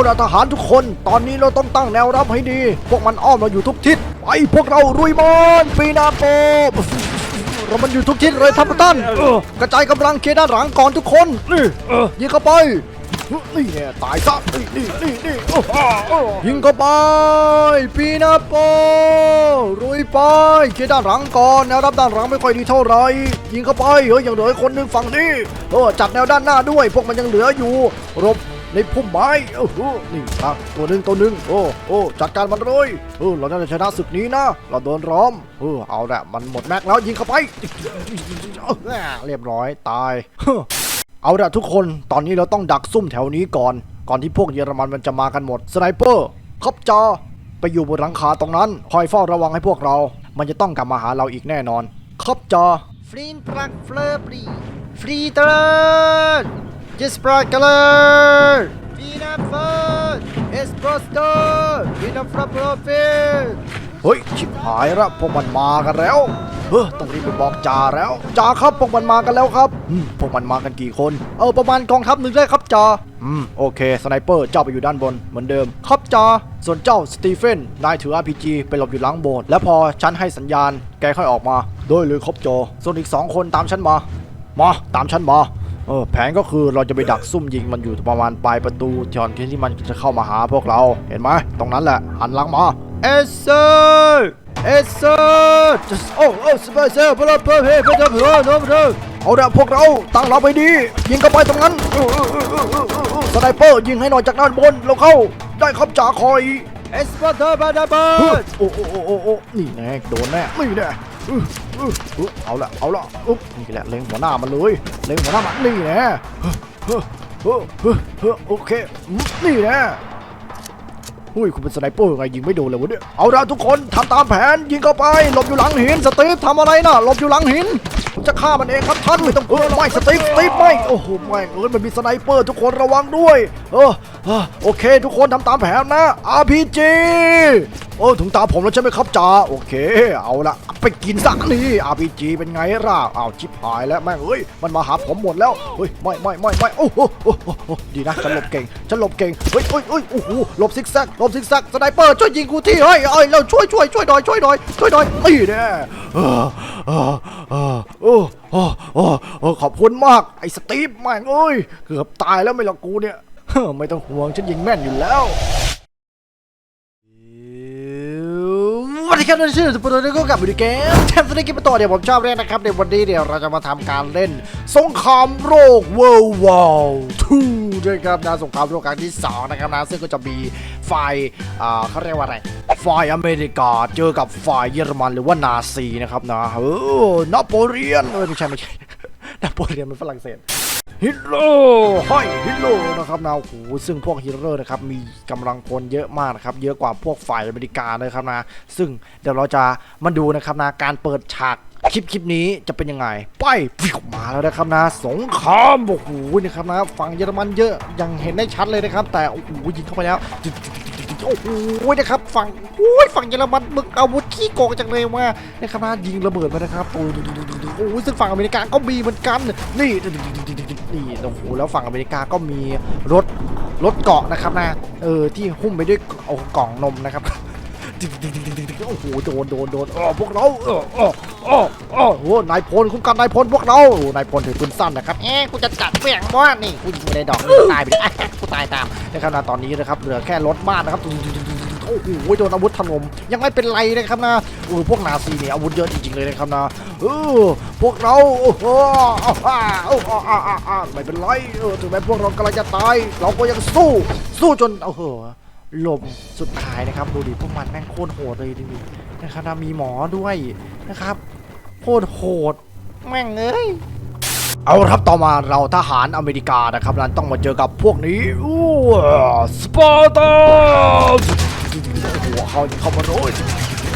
าละทหารทุกคน ตอนนี้เราต้องตั้งแนวรับให้ดี พวกมันอ้อมเราอยู่ทุกทิศ ไปพวกเรารุยมันปีนาโปเรามันอยู่ทุกทิศเลยทัพตันกระจายกำลังเคด้านหลังก่อนทุกคนนี่ยิงเข้าไปนี่แน่ตายซะนี่นี่นี่นี่ยิงเข้าไปปีนาโปรุยไปเคลียร์ด้านหลังก่อนแนวรับด้านหลังไม่ค่อยดีเท่าไหร่ยิงเข้าไปเฮ้ยยังเหลือคนหนึ่งฝั่งนี้เออจัดแนวด้านหน้าด้วย พวกมันยังเหลืออยู่รบ ในพุ่มไม้โอ้โหนี่อะตัวหนึ่งตัวหนึ่งโอ้โอ้จัดการมันเลยเออเราน่าจะชนะศึกนี้นะ เราโดนล้อมเออเอาละมันหมดแม็กแล้วยิงเข้าไปเรียบร้อยตายเอาละทุกคนตอนนี้เราต้องดักซุ่มแถวนี้ก่อน ก่อนที่พวกเยอรมันมันจะมากันหมดสไนเปอร์ขับจอไปอยู่บนหลังคาตรงนั้น คอยเฝ้าระวังให้พวกเรา มันจะต้องกลับมาหาเราอีกแน่นอนขับจอฟรีนปรักเฟลอปรีฟรีเตอร์ Just sparkler! Peanut fun! Espresso! Peanut f r a p profit เฮ้ย ชิบหายละพวกมันมากันแล้ว เฮ้ยต้องรีบไปบอกจ่าแล้วจ่าครับพวกมันมากันแล้วครับอืมพวกมันมากันกี่คน เออประมาณกองทัพหนึ่งได้ครับจ่าอืมโอเคสไนเปอร์เจ้าไปอยู่ด้านบนเหมือนเดิม ครับจ่าส่วนเจ้าสตีเฟนนายถือ RPG ไปหลบอยู่หลังโบสถ์แล้วพอฉันให้สัญญาณแกค่อยออกมา โดยหรือครบจอส่วนอีกสองคนตามฉันมา มาตามฉันมา เออแผนก็คือเราจะไปดักซุ่มยิงมันอยู่ประมาณปลายประตูจอนที่มันจะเข้ามาหาพวกเราเห็นไหมตรงนั้นแหละหันหลังมาเอเซอร์เอเซอร์โอ้โอ้สเปเซอร์พลเพื่อเฮ้เพื่อเพื่อโน้มเพื่อเอาละพวกเราตั้งเราไปดี ยิงเข้าไปตรงนั้นเออเออเออเออเออเออสไนเปอร์ยิงให้หน่อยจากด้านบนเราเข้าได้ครับจ่าคอยเอสปาเตอร์บาดาบาโอ้โอ้โอ้โอ้โอ้นี่แน่โดนแน่นี่แน่อื้ออื้ออื้อ เอาละเอาละอุ๊บนี่แหละเล็งหัวหน้ามันเลยเล็งหัวหน้ามันนี่แน่โอเคนี่แน่หุ้ยคุณเป็นสไนเปอร์ไงยิงไม่โดนเลยวะเนี่ยเอาละทุกคนทำตามแผนยิงเข้าไปหลบอยู่หลังหินสตีฟทำอะไรน่ะหลบอยู่หลังหินจะฆ่ามันเองครับท่านไม่ต้องเออไม่สตีฟสตีฟไม่โอ้โหแม่งเอ้ยมันมีสไนเปอร์ทุกคนระวังด้วย เออเออโอเค ทุกคนทำตามแผนนะ RPG โอ้ถึงตาผมแล้วใช่ไหมครับจ่าโอเค เอาละไปกินซะนี่ RPG เป็นไงล่ะอ้าวชิบหายแล้วแม่งเอ้ยมันมาหาผมหมดแล้วเฮ้ยไม่ไม่ไม่ไม่โอ้โหโอ้โหโอ้โหดีนะฉันหลบเก่งฉันหลบเก่งเฮ้ยเฮ้ยเฮ้ยโอ้โหหลบซิกแซกหลบซิกแซกสไนเปอร์ช่วยยิงกูที่เฮ้ยเอ้ยเราช่วยช่วยช่วยหน่อยช่วยหน่อยช่วยหน่อยนี่แน่เออเออเออโอ้โอ้โอ้โอ้ขอบคุณมากไอ้สตีฟแม่งเอ้ยเกือบตายแล้วไม่ละกูเนี่ยเฮ้อไม่ต้องห่วงฉันยิงแม่นอยู่แล้ว สวัส ดีครับท่ชื่อสุปโตนี่ก็กลับมาดูเกมแทมสนิกิปโตเดี๋ยวผมชอบเล่นนะครับ ในวันนี้เดี๋ยวเราจะมาทำการเล่น สงครามโลก World War 2ด้วยครับนะสงครามโลกครั้งที่2นะครับนะซึ่งก็จะมีฝ่ายเขาเรียกว่าอะไรฝ่ายอเมริกาเจอกับฝ่ายเยอรมันหรือว่านาซีนะครับนะเออนโปเลียนเออไม่ใช่ไม่ใช่นโปเลียนมันฝรั่งเศส ฮิตเลอร์ให้ฮิตเลอร์นะครับนะโอ้โหซึ่งพวกฮิตเลอร์นะครับมีกำลังพลเยอะมากนะครับเยอะกว่าพวกฝ่ายอเมริกานะครับนะซึ่งเดี๋ยวเราจะมาดูนะครับนะการเปิดฉากคลิปคลิปนี้จะเป็นยังไง ไปมาแล้วนะครับนะ สงครามโอ้โหนะครับนะฝั่งเยอรมันเยอะยังเห็นได้ชัดเลยนะครับ แต่โอ้โหยิงเข้าไปแล้วโอ้โหนะครับฝั่งโอ้ยฝั่งเยอรมันมึงอาวุธขี้โกงจังเลยว่านะครับนะยิงระเบิดมานะครับโอ้โอ้ยซึ่งฝั่งอเมริกาก็มีเหมือนกันนี่ นี่โอ้โหแล้วฝั่งอเมริกาก็มีรถรถเกาะนะครับนะเออที่หุ้มไปด้วยเอากล่องนมนะครับโอ้โหโดนโดนโดนอ๋อพวกเราเอออ๋ออ๋ออ๋อโอ้นายพลคุ้มกันนายพลพวกเรานายพลถือปืนสั้นนะครับเอ๊ะกูจะจัดเปียงว่านี่กูยิงไปในดอกนี่ตายไปเลยอะกูตายตามนะครับนะตอนนี้นะครับเหลือแค่รถบ้านนะครับ โอ้โหโดนอาวุธถล่มยังไม่เป็นไรนะครับนะเออพวกนาซีเนี่ยอาวุธเยอะจริงๆเลยนะครับนะเออพวกเราโอ้โหอ่าอ่าอ่าอ่าอ่าไม่เป็นไรเออถึงแม้พวกเรากำลังจะตายเราก็ยังสู้สู้จนโอ้โหลมสุดท้ายนะครับ ดูดิพวกมันแม่งโคตรโหดเลยดินะครับนะมีหมอด้วยนะครับโคตรโหดแม่งเอ้ยเอาครับต่อมาเราทหารอเมริกานะครับนั้นต้องมาเจอกับพวกนี้อู้สปาร์ตา โอ้โหเขาเขามาโอ้ย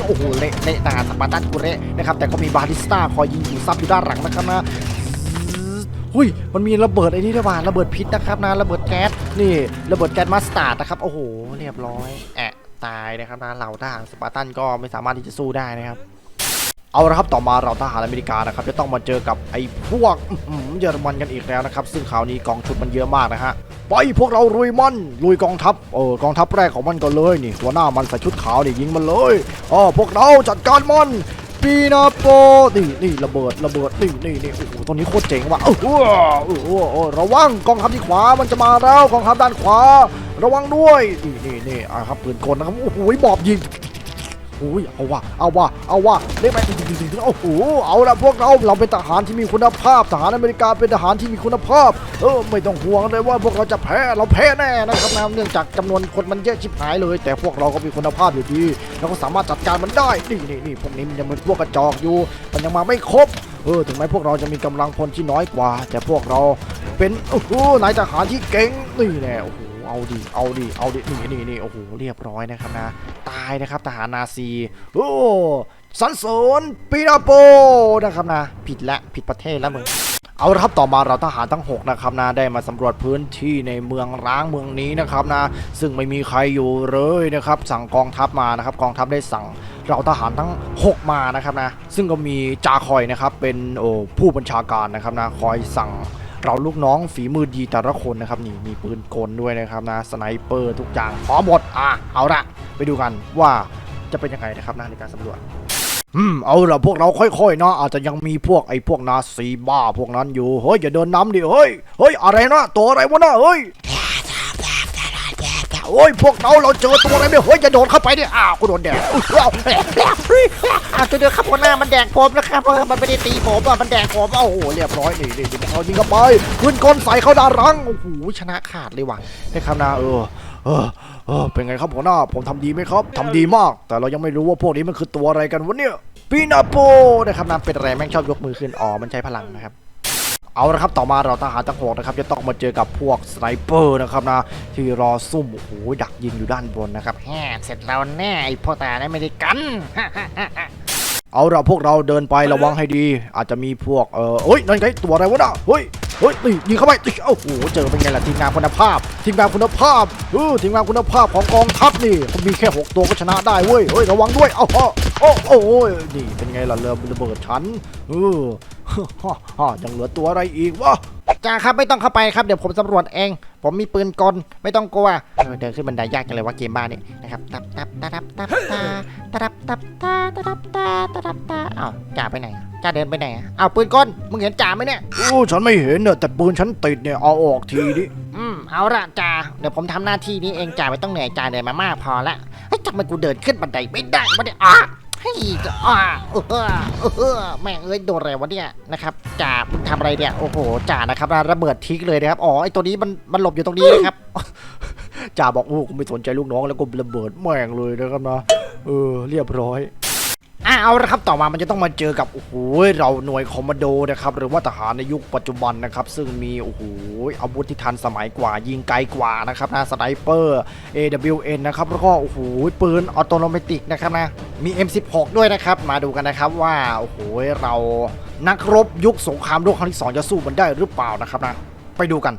โอ้โหเละเละนาสปาร์ตันกูเละนะครับแต่ก็มีบาริสต้าคอยยิงอยู่ซับอยู่ด้านหลังนะครับนะหุ้ยมันมีระเบิดไอ้นี่ด้วยว่ะระเบิดพิษนะครับนะระเบิดแก๊สนี่ระเบิดแก๊สมาสตาร์ดนะครับโอ้โหเรียบร้อยแอะตายนะครับนะเหล่าทหารสปาร์ตันก็ไม่สามารถที่จะสู้ได้นะครับเอาละครับต่อมาเราทหารอเมริกานะครับจะต้องมาเจอกับไอ้พวกเยอรมันกันอีกแล้วนะครับ ซึ่งคราวนี้กองชุดมันเยอะมากนะฮะ ไปพวกเราลุยมันลุยกองทัพเออกองทัพแรกของมันก็เลยนี่หัวหน้ามันใส่ชุดขาวนี่ยิงมันเลยอ๋อพวกเราจัดการมันปีนาโปนี่นี่ระเบิดระเบิดนี่นี่นี่โอ้โหตรงนี้โคตรเจ๋งว่ะเออเออเออเออเออระวังกองทัพที่ขวามันจะมาแล้วกองทัพด้านขวา ระวังด้วยนี่นี่นี่อะครับปืนกลนะครับโอ้โหบอบยิง อุ้ยเอาวะเอาวะเอาว่ะเรียกไปโอ้โหเอาละพวกเราเราเป็นทหารที่มีคุณภาพทหารอเมริกาเป็นทหารที่มีคุณภาพเออไม่ต้องห่วงเลยว่าพวกเราจะแพ้เราแพ้แน่นะครับนะเนื่องจากจำนวนคนมันเยอะชิบหายเลย แต่พวกเราก็มีคุณภาพอยู่ดีเราก็สามารถจัดการมันได้นี่นี่นี่พวกนี้มันยังเป็นพวกกระจอกอยู่ มันยังมาไม่ครบเออถึงแม้พวกเราจะมีกำลังพลที่น้อยกว่า แต่พวกเราเป็นโอ้โหนายทหารที่เก่งนี่แน่โอ้โห เอาดิเอาดิเอาดินี่นี่นี่โอ้โหเรียบร้อยนะครับนะ ตายนะครับทหารนาซีโอ้สันเสริญปีนาโปนะครับนะ ผิดละผิดประเทศแล้วมึงเอาละครับต่อมาเราทหารทั้ง6นะครับนะได้มาสำรวจพื้นที่ในเมืองร้างเมืองนี้นะครับนะซึ่งไม่มีใครอยู่เลยนะครับสั่งกองทัพมานะครับกองทัพได้สั่งเราทหารทั้ง 6 มานะครับนะซึ่งก็มีจาคอยนะครับเป็นโอ้ผู้บัญชาการนะครับนะคอยสั่ง เราลูกน้องฝีมือดีแต่ละคนนะครับนี่มีปืนกลด้วยนะครับนะสไนเปอร์ทุกอย่างพร้อมหมดอะเอาละไปดูกันว่าจะเป็นยังไงนะครับนะในการสำรวจอืมเอาละพวกเราค่อยๆเนาะอาจจะยังมีพวกไอ้พวกนาซีบ้าพวกนั้นอยู่เฮ้ยอย่าเดินน้ำดิเฮ้ยเฮ้ยอะไรนะตัวอะไรวะนะเฮ้ย โอ้ยพวกเราเราเจอตัวอะไรเนี่ยเฮ้ยจะโดนเข้าไปเนี่ยอ้าวกูโดนแดดอุ๊ยอ้าวแหลกแหลกเฮ้ยอะตัวเดียวครับหัวหน้ามันแดกผมนะครับเพราะมันไม่ได้ตีผมอะมันแดกผมโอ้โหเรียบร้อยนี่นี่นี่เอายิงเข้าไปขึ้นก้นใส่เข้าด้านหลังโอ้โหชนะขาดเลยว่ะได้ครับนะเออเออเออเป็นไงครับหัวหน้าผมทำดีไหมครับทำดีมาก แต่เรายังไม่รู้ว่าพวกนี้มันคือตัวอะไรกันวะเนี่ยปีนาโปนะครับนะเป็นอะไรแม่งชอบยกมือขึ้นอ๋อมันใช้พลังนะครับ เอาละครับต่อมาเราทหารทั้งหกนะครับจะต้องมาเจอกับพวกสไนเปอร์นะครับนะที่รอซุ่มโอ้โหดักยิงอยู่ด้านบนนะครับแฮ่เสร็จเราแน่ไอพ่อตาได้ไม่ได้กัน เอาละพวกเราเดินไประวังให้ดี อาจจะมีพวกเออเฮ้ยนั่นไงตัวอะไรวะน่ะเฮ้ยเฮ้ยนี่ยิงเข้าไปติ๊กโอ้โหเจอเป็นไงล่ะทีมงานคุณภาพ ทีมงานคุณภาพเออทีมงานคุณภาพของกองทัพนี่เขามีแค่หกตัวก็ชนะได้เว้ยเฮ้ยระวังด้วยเอ้าอ้อโอ้โอ้โอ้ยนี่เป็นไงล่ะเรือระเบิดชั้นเออฮ่าฮ่ายังเหลือตัวอะไรอีกวะจ้าครับไม่ต้องเข้าไปครับเดี๋ยวผมสำรวจเอง ผมมีปืนกลไม่ต้องกลัวเออเดินขึ้นบันไดยากจังเลยว่าเกมบ้านนี่นะครับตับตับตับตับตาตับตับตาตับตาตับตาอ้าวจ่าไปไหนจ่าเดินไปไหนอะอ้าวปืนกลมึงเห็นจ่าไหมเนี่ยโอ้ฉันไม่เห็นเนอะแต่ปืนฉันติดเนี่ยเอาออกทีดิอืมเอาละจ่าเดี๋ยวผมทำหน้าที่นี้เองจ่าไม่ต้องเหนื่อยจ่าเหนื่อยมามากพอละเฮ้ยทำไมกูเดินขึ้นบันไดไม่ได้วะเนี่ยอะเฮ้ยอ่าเออเออแม่งเอ้ยโดนอะไรวะเนี่ยนะครับจ่ามึงทำอะไรเนี่ยโอ้โหจ่านะครับระเบิดทิ้งเลยนะครับอ๋อไอตัวนี้มันมันหลบอยู่ตรงนี้นะครับจ่าบอกโอ้กูไม่สนใจลูกน้องแล้วก็ระเบิดแม่งเลยนะครับนะเออเรียบร้อย อะเอาละครับต่อมามันจะต้องมาเจอกับโอ้โหเราหน่วยคอมมานโดนะครับหรือว่าทหารในยุคปัจจุบันนะครับซึ่งมีโอ้โหอาวุธที่ทันสมัยกว่า ยิงไกลกว่านะครับนะสไนเปอร์ AWN นะครับแล้วก็โอ้โหปืนออโตโนมัติกนะครับนะมี M16 ด้วยนะครับมาดูกันนะครับว่าโอ้โหเรานักรบยุคสงครามโลกครั้งที่สองจะสู้มันได้หรือเปล่านะครับนะไปดูกัน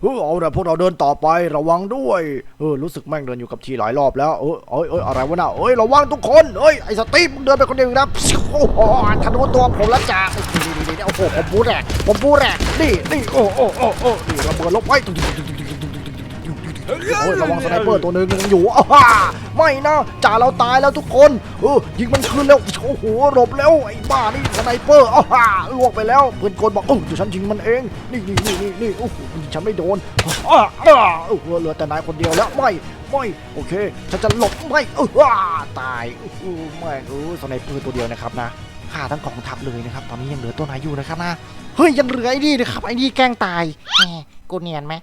เออเอาละพวกเราเดินต่อไประวังด้วยเออรู้สึกแม่งเดินอยู่กับทีหลายรอบแล้วเออเอ้ยเอ้ยอะไรวะน่ะเอ้ยระวังทุกคนเอ้ยไอ้สตีฟมึงเดินไปคนเดียวอีกนะโอ้โหทะลุตัวผมแล้วจ้าโอ้โหผมบูแรกผมบูแรกนี่นี่โอ้โอ้โอ้โอ้นี่ระเบิดลบไปโอ้ยระวังสไนเปอร์ตัวหนึงยังอยู่อ้าฮ่า ไม่นะจ่าเราตายแล้วทุกคนเออยิงมันคืนแล้วโอ้โหหลบแล้วไอ้บ้านี่สไนเปอร์อ้าฮ่าลวกไปแล้วเพื่อนคนบอกเออเดี๋ยวฉันยิงมันเอง นี่นี่นี่นี่นี่โอ้โหฉันไม่โดนอ้าอ้าเออเหลือแต่นายคนเดียวแล้วไม่ไม่โอเคฉันจะหลบไม่เอออ้าตายโอ้โหไม่เออสไนเปอร์ตัวเดียวนะครับนะฆ่าทั้งกองทัพเลยนะครับ ตอนนี้ยังเหลือตัวนายอยู่นะครับนะเฮ้ยยังเหลือไอ้นี่นะครับไอ้นี่แกล้งตายแหมกูเนียนไหม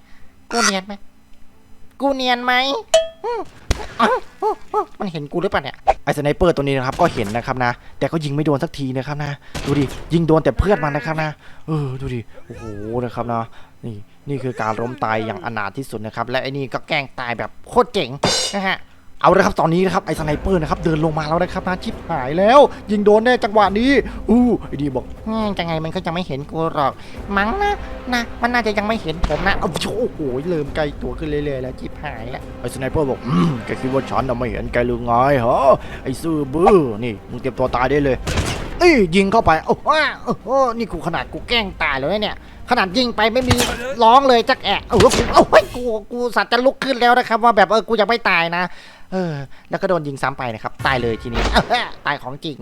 กูเนียนไหมกูเนียนไหม มันเห็นกูหรือเปล่าเนี่ยไอสไนเปอร์ตัวนี้นะครับก็เห็นนะครับนะ แต่ก็ยิงไม่โดนสักทีนะครับนะ ดูดิยิงโดนแต่เพื่อนมันนะครับนะ เออดูดิโอ้โหนะครับนะนี่นี่คือการล้มตายอย่างอนาถที่สุดนะครับ และไอ้นี่ก็แกล้งตายแบบโคตรเจ๋งนะฮะ เอาลยครับตอนนี้นะครับไอ้สไนเปอร์นะครับเดินลงมาแล้วนะครับนะชิบหายแล้ว ยิงโดนแน่จังหวะนี้อู้ไอ้ดีบอกอืมจังไงมันก็จะไม่เห็นกูหรอกมั้งนะนะมันน่าจะยังไม่เห็นผมนะเอาโอ้โหเริ่มใกลตัวขึ้นเรื่อยๆแล้วจิบหายและไอ้สไนเปอร์บอกอืมแกคิดว่าฉันน่ะไม่เห็นแกหรือไงฮะไอ้ซื่อบื้อนี่มึงเตรียมตัวตายได้เลยนี่ยิงเข้าไปโอ้โอ้โหนี่กูขนาดกูแกล้งตายเลยเนี่ยขนาดยิงไปไม่มีร้องเลยจักแอะเออกูโอ้ยกูกูสัตว์จะลุกขึ้นแล้วนะครับว่าแบบเออกูยังไม่ตายนะ เออ แล้วก็โดนยิงซ้ำไปนะครับ ตายเลยทีนี้ ตายของจริง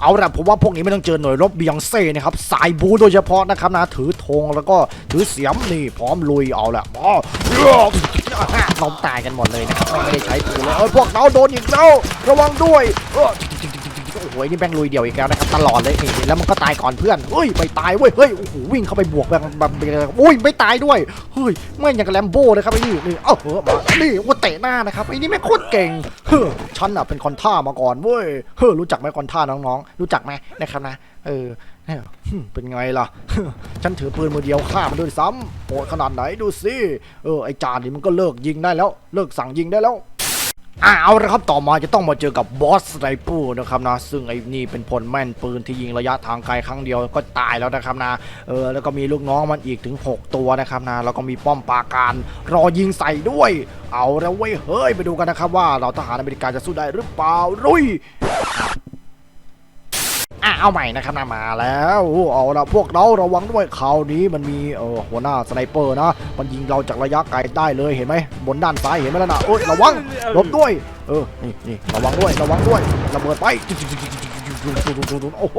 เอาละผมว่าพวกนี้ไม่ต้องเจอหน่วยรบเบียงเซ่นะครับ สายบูโดยเฉพาะนะครับนะ ถือธงแล้วก็ถือเสียมนี่พร้อมลุยเอาละมาล้มตายกันหมดเลยนะครับ ไม่ได้ใช้ปืนเออพวกเราโดนอีกแล้ว ระวังด้วยเโอ้โหนี่แบงลุยเดี่ยวอีกแล้วนะครับตลอดเลยนี่แล้วมันก็ตายก่อนเพื่อนเฮ้ยไม่ตายเว้ยเฮ้ยโอ้โหวิ่งเข้าไปบวกแบบแบบแบบอุ้ยไม่ตายด้วยเฮ้ยไม่อย่างกับแลมโบ้เลยครับไอ้นี่นี่เอ้าเออมานี่ว่าเตะหน้านะครับไอ้นี่ไม่งโคตรเก่งเฮ้อฉันอะเป็นคอนท่ามาก่อนเว้ยเฮ้อรู้จักไหมคอนท่าน้องๆ รู้จักไหมนะครับนะเออเนี่ยหึเป็นไงล่ะ ฉันถือปืนมือเดียวฆ่ามันด้วยซ้ำโหดขนาดไหนดูสิเออไอจานนี่มันก็เลิกยิงได้แล้ว เลิกสั่งยิงได้แล้ว อ่าเอาละครับต่อมาจะต้องมาเจอกับบอสไนเปอร์นะครับนะซึ่งไอ้นี่เป็นพลแม่นปืนที่ยิงระยะทางไกลครั้งเดียวก็ตายแล้วนะครับนะเออแล้วก็มีลูกน้องมันอีกถึง 6 ตัวนะครับนะแล้วก็มีป้อมปราการรอยิงใส่ด้วย เอาแล้วเว้ยเฮ้ยไปดูกันนะครับว่าเราทหารอเมริกาจะสู้ได้หรือเปล่ารุย อะเอาใหม่นะครับนะมาแล้วเอาละพวกเราระวังด้วยคราวนี้มันมีเออหัวหน้าสไนเปอร์นะ มันยิงเราจากระยะไกลได้เลยเห็นไหมบนด้านซ้ายเห็นไหมล่ะนะเอ้ยระวังลบด้วย เออนี่นี่ระวังด้วยระวังด้วยระเบิดไปโอ้โห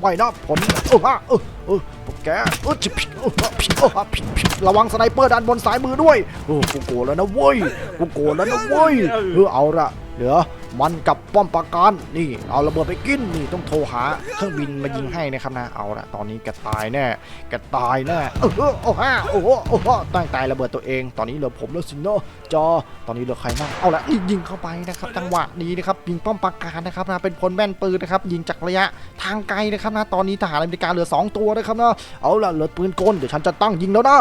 ไม่นะผลเออฮะเออเออพวกแกเออจิผิดเออผิดเออผิดผิดระวังสไนเปอร์ด้านบนซ้ายมือด้วยเออกูโกรแล้วนะเว้ยกูโกรแล้วนะเว้ยเออเอาละเหลือ มันกับป้อมปราการนี่ เอาระเบิดไปกินนี่ต้องโทรหาเครื่องบินมายิงให้นะครับนะเอาละตอนนี้แกตายแน่แกตายแน่เออโอ้ฮะโอ้โหโอ้โหตั้งใจระเบิดตัวเอง ตอนนี้เหลือผมแล้วสินะจอ ตอนนี้เหลือใครบ้างเอาละนี่ยิงเข้าไปนะครับจังหวะนี้นะครับยิงป้อมปราการนะครับนะเป็นพลแม่นปืนนะครับยิงจากระยะทางไกลนะครับนะตอนนี้ทหารอเมริกาเหลือสองตัวนะครับนะเอาละเหลือปืนกลเดี๋ยวฉันจะตั้งยิงแล้วนะ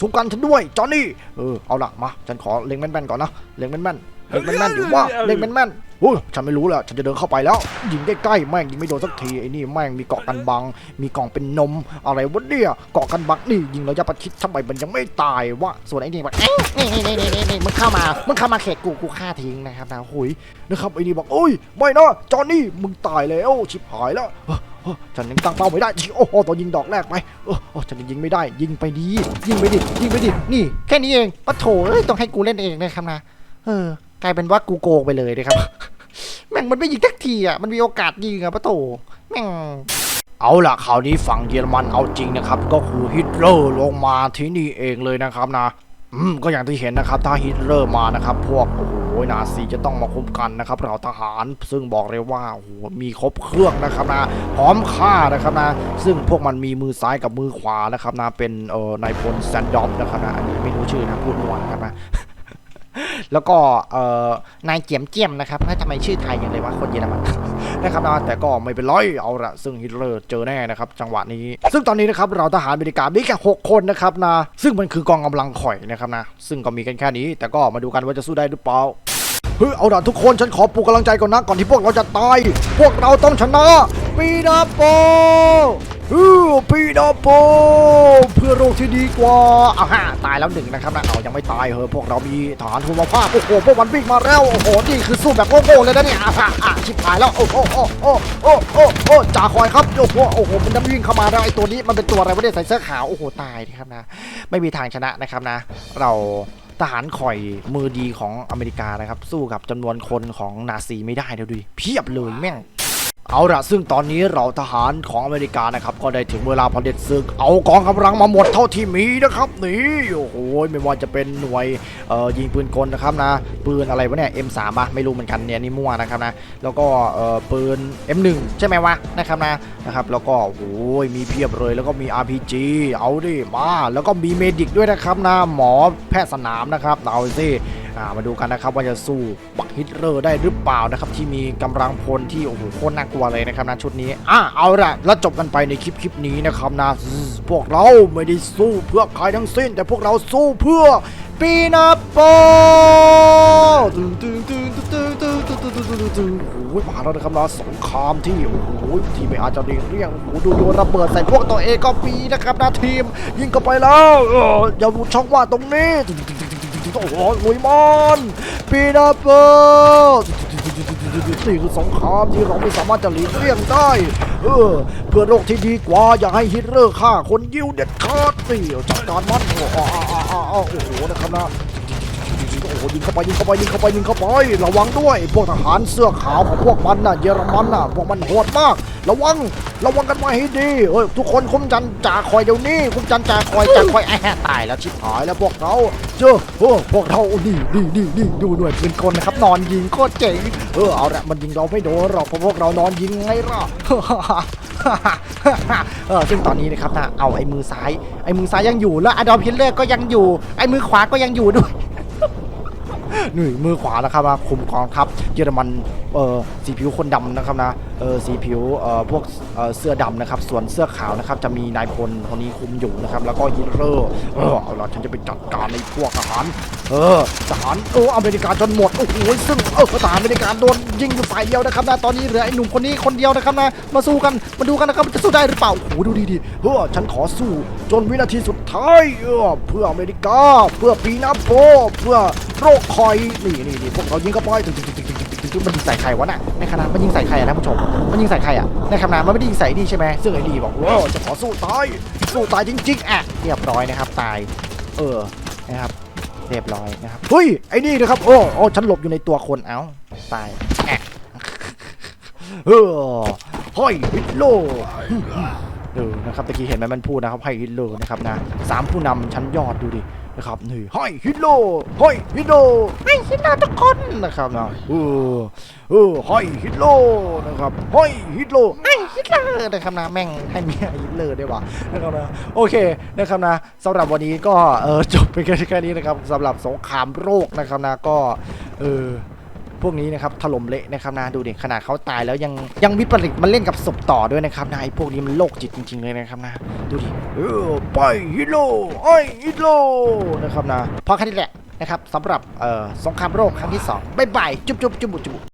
ทุกกันฉันด้วยจอห์นนี่เออเอาละมาฉันขอเล็งแม่นๆก่อนนะเล็งแม่นๆ เล็งแม่นๆอยู่ว่าเล็งแม่นๆโอ้ยฉันไม่รู้แหละฉันจะเดินเข้าไปแล้ว ยิงใกล้ๆแม่งยิงไม่โดนสักทีไอ้นี่แม่งมีเกาะกันบัง มีกล่องเป็นนมอะไรวะเนี่ยเกาะกันบังนี่ยิงระยะประชิดทำไมมันยังไม่ตายวะส่วนไอ้นี่บอกเอ๊ะนี่นี่นี่นี่นี่มึงเข้ามามึงเข้ามาเขตกูกูฆ่าทิ้งนะครับนะหุยนะครับไอ้นี่บอกโอ้ยไม่นะจอห์นนี่มึงตายแล้วชิบหายแล้วเอ้อเอ้อฉันยังตั้งเป้าไม่ได้โอ้โหตอนยิงดอกแรกไปเออเออฉันยังยิงไม่ได้ ยิงไปดี ยิงไปดิยิงไปดินี่ แค่นี้เองปะโถเอ้ยต้องให้กูเล่นเองนะครับนะ เออ กลายเป็นว่ากูโกงไปเลยนะครับ แม่งมันไม่ยิงทักทีอะ มันมีโอกาสยิงอะปะโถแม่ง เอาล่ะคราวนี้ฝั่งเยอรมันเอาจริงนะครับ ก็คือฮิตเลอร์ลงมาที่นี่เองเลยนะครับนะ อืม ก็อย่างที่เห็นนะครับ ถ้าฮิตเลอร์มานะครับ พวก โอ้โห นาซีจะต้องมาคุ้มกันนะครับ เราทหาร ซึ่งบอกเลยว่า โอ้โห มีครบเครื่องนะครับนะ พร้อมฆ่านะครับนะ ซึ่งพวกมันมีมือซ้ายกับมือขวานะครับนะ เป็น เอ่อนายพลแซนดอมนะครับนะ อันนี้ไม่รู้ชื่อนะ พูดนวนะครับนะ แล้วก็เอ่อนายเจียมเจียมนะครับทำไมชื่อไทยอย่างเลยวะคนเยอรมันนะครับนะแต่ก็ไม่เป็นไรเอาละซึ่งฮิตเลอร์เจอแน่นะครับจังหวะนี้ ซึ่งตอนนี้นะครับเราทหารอเมริกามีแค่6คนนะครับนะซึ่งมันคือกองกำลังข่อยนะครับนะซึ่งก็มีกันแค่นี้ แต่ก็มาดูกันว่าจะสู้ได้หรือเปล่าเฮ้ยเอาล่ะทุกคนฉันขอปลุกกำลังใจก่อนนะก่อนที่พวกเราจะตาย พวกเราต้องชนะปีนาโป ฮู้ปีนาโปเพื่อโลกที่ดีกว่าเอาฮะตายแล้วหนึ่งนะครับนะเอายังไม่ตายเหอะพวกเรามีฐานทุนมาภาโอ้โหพวกมันวิ่งมาแล้วโอ้โหนี่คือสู้แบบโง่ๆเลยนะเนี่ยอะอะอะชิบหายแล้วโอ้โหโอ้โหโอ้โหโอ้โหโอ้โหจ่าคอยครับโอ้โหโอ้โหมันจะวิ่งเข้ามาแล้วไอ้ตัวนี้มันเป็นตัวอะไรวะเนี่ยใส่เสื้อขาวโอ้โหตายนะครับนะ ไม่มีทางชนะนะครับนะ เราทหารข่อยมือดีของอเมริกานะครับ สู้กับจำนวนคนของนาซีไม่ได้เดี๋ยวดูเพียบเลยแม่ง เอาละซึ่งตอนนี้เราทหารของอเมริกานะครับก็ได้ถึงเวลาพเผด็จศึก เอากองกำลังมาหมดเท่าที่มีนะครับนี่โอ้โหไม่ว่าจะเป็นหน่วยยิงปืนกลนะครับนะปืนอะไรวะเนี่ย M3 ปะไม่รู้เหมือนกันเนี่ยนี่มั่วนะครับนะแล้วก็เออปืน M1 ใช่ไหมวะนะครับนะนะครับแล้วก็โอ้โหมีเพียบเลยแล้วก็มี RPG เอาดิมาแล้วก็มีเมดิกด้วยนะครับนะหมอแพทย์สนามนะครับเอาสิ มาดูกันนะครับว่าจะสู้บักฮิตเลอร์ได้หรือเปล่านะครับที่มีกำลังพลที่โอ้โหโคตรน่ากลัวเลยนะครับนะชุดนี้อะเอาละแล้วจบกันไปในคลิปคลิปนี้นะครับนะพวกเราไม่ได้สู้เพื่อใครทั้งสิ้น แต่พวกเราสู้เพื่อปีนาโป้โอ้ยผ่าแล้วนะครับนะสงครามที่โอ้โหทีมไม่อาจจะเรียงเรียงโอ้ดูโดนระเบิดใส่พวกตัวเองก็ปีนะครับนะทีม ยิงเข้าไปแล้วอย่าหลุดช่องว่าตรงนี้ ตึงตึงตึงตึงตึงตึงโอ้โหลุยมอนปีนาเปิลนี่คือสงครามที่เราไม่สามารถจะหลีกเลี่ยงได้ เออ เพื่อโลกที่ดีกว่าอย่าให้ฮิตเลอร์ฆ่าคนยิวเด็ดขาดนี่จัดการมันโอ้อ้าอ้าอ้าอ้าโอ้โหนะครับนะ หยิงเข้าไปยิงเข้าไปยิงเข้าไปยิงเข้าไประวังด้วย พวกทหารเสื้อขาวของพวกมันน่ะเยอรมันน่ะพวกมันโหดมาก ระวังระวังกันไว้ให้ดีเอ้ยทุกคนคุ้มจันจ่าคอยเดี๋ยวนี้คุ้มจันจ่าคอยจ่าคอยแอะตายแล้วชิบหายแล้วพวกเราเจอโอ้พวกเรานี่นี่นี่นี่ดูหน่วยปืนกลนะครับนอนยิงโคตรเจ๋งเออเอาละมันยิงเราไม่โดนหรอกเพราะพวกเรานอนยิงไงล่ะเออซึ่งตอนนี้นะครับนะเอาไอ้มือซ้าย ไอ้มือซ้ายยังอยู่แล้วอดอล์ฟฮิตเลอร์ก็ยังอยู่ ไอ้มือขวาก็ยังอยู่ด้วย นี่มือขวานะครับว่าคุมกองทัพเยอรมันเอ่อสีผิวคนดำนะครับนะเออสีผิวเอ่อพวกเอ่อเสื้อดำนะครับ ส่วนเสื้อขาวนะครับจะมีนายพลคนนี้คุมอยู่นะครับแล้วก็ฮิตเลอร์เออเอาล่ะฉันจะไปจัดการในพวกทหารเออทหารโอ้อเมริกาจนหมดโอ้โหซึ่งเออทหารอเมริกาโดนยิงอยู่ฝ่ายเดียวนะครับนะตอนนี้เหลือไอ้หนุ่มคนนี้คนเดียวนะครับนะมาสู้กันมาดูกันนะครับมันจะสู้ได้หรือเปล่าโอ้โหดูดีดีเออฉันขอสู้จนวินาทีสุด ไทยเออเพื่ออเมริกา เพื่อปีนาโปเพื่อโรคคอยนี่นี่นี่พวกเรายิงเข้าไปตึ๊งตึ๊งตึ๊งตึ๊งตึ๊งตึ๊งมันยิงใส่ใครวะน่ะในขณะมันยิงใส่ใครอะท่านผู้ชม มันยิงใส่ใครอะในขณะมันไม่ได้ยิงใส่ดีใช่ไหมซึ่งไอ้ดีบอกว่าจะขอสู้ตายสู้ตายจริงๆอะเรียบร้อยนะครับตาย เออนะครับเรียบร้อยนะครับเฮ้ยไอ้นี่นะครับโอ้โอ้ฉันหลบอยู่ในตัวคนเอ้าตายแอะเออห้อยฮิตโล เออนะครับตะกี้เห็นไหมมันพูดนะครับให้ฮิตโลนะครับนะสามผู้นำชั้นยอดดูดินะครับนี่ห้อยฮิตโลห้อยฮิตโลให้ฮิตโลทุกคนนะครับนะเออเออห้อยฮิตโลนะครับห้อยฮิตโลให้ฮิตเลอร์นะครับนะแม่งให้เมียฮิตเลอร์ได้วะนะครับนะโอเคนะครับนะสำหรับวันนี้ก็เออจบไปแค่แค่นี้นะครับสำหรับสงครามโรคนะครับนะก็เออ พวกนี้นะครับถล่มเละนะครับนะดูดิขนาดเขาตายแล้วยังยังวิปริตมันเล่นกับศพต่อด้วยนะครับนะไอ้พวกนี้มันโรคจิตจริง ๆเลยนะครับนะดูดิเออไปฮิโร่ไอ้ฮิโร่นะครับนะพอแค่นี้แหละนะครับสำหรับเอ่อสงครามโรคครั้งที่สองบ๊ายบายจุ๊บจุ๊บจุ๊บจุ๊บ